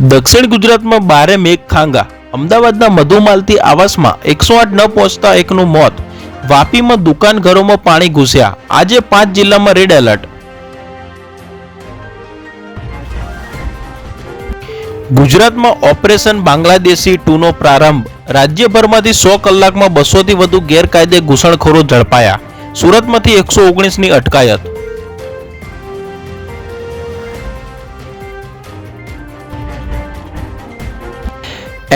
દક્ષિણ ગુજરાતમાં બારે મેઘ ખાંગા અમદાવાદના મધુમાલતી આવાસમાં એકસો આઠ ન પહોંચતા એકનું મોત. વાપીમાં દુકાન ઘરોમાં પાણી ઘૂસ્યા. આજે પાંચ જિલ્લામાં રેડ એલર્ટ. ગુજરાતમાં ઓપરેશન બાંગ્લાદેશી ટુનો પ્રારંભ. રાજ્યભરમાંથી સો કલાકમાં બસોથી વધુ ગેરકાયદે ઘૂસણખોરો ઝડપાયા. સુરતમાંથી એકસો ઓગણીસની અટકાયત.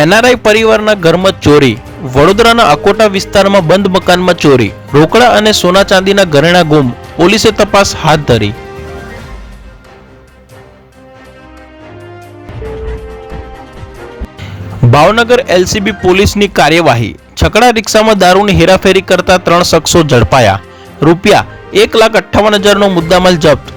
એનઆરઆઈ પરિવારના ઘરમાં ચોરી, વડોદરાના અકોટા વિસ્તારમાં બંધ મકાનમાં ચોરી, રોકડા અને સોના ચાંદીના ઘરેણા ગુમ, પોલીસે તપાસ હાથ ધરી. ભાવનગર એલસીબી પોલીસની કાર્યવાહી, છકડા રિક્ષામાં દારૂની હેરાફેરી કરતા ત્રણ શખ્સો ઝડપાયા. રૂપિયા એક લાખ અઠ્ઠાવન હજારનો મુદ્દામાલ જપ્ત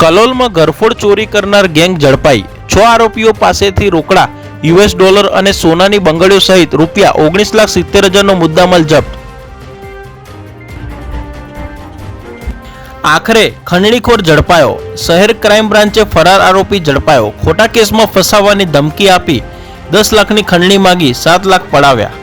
કલોલમાં ઘરફોડ ચોરી કરનાર ગેંગ ઝડપાઈ. છ આરોપીઓ પાસેથી રોકડા, યુએસ ડોલર અને સોનાની બંગડીઓ સહિત રૂપિયા ઓગણીસ લાખ સિત્તેર હજારનો મુદ્દામાલ જપ્ત. આખરે ખંડણીખોર ઝડપાયો. શહેર ક્રાઇમ બ્રાન્ચે ફરાર આરોપી ઝડપાયો. ખોટા કેસમાં ફસાવવાની ધમકી આપી દસ લાખની ખંડણી માગી સાત લાખ પડાવ્યા.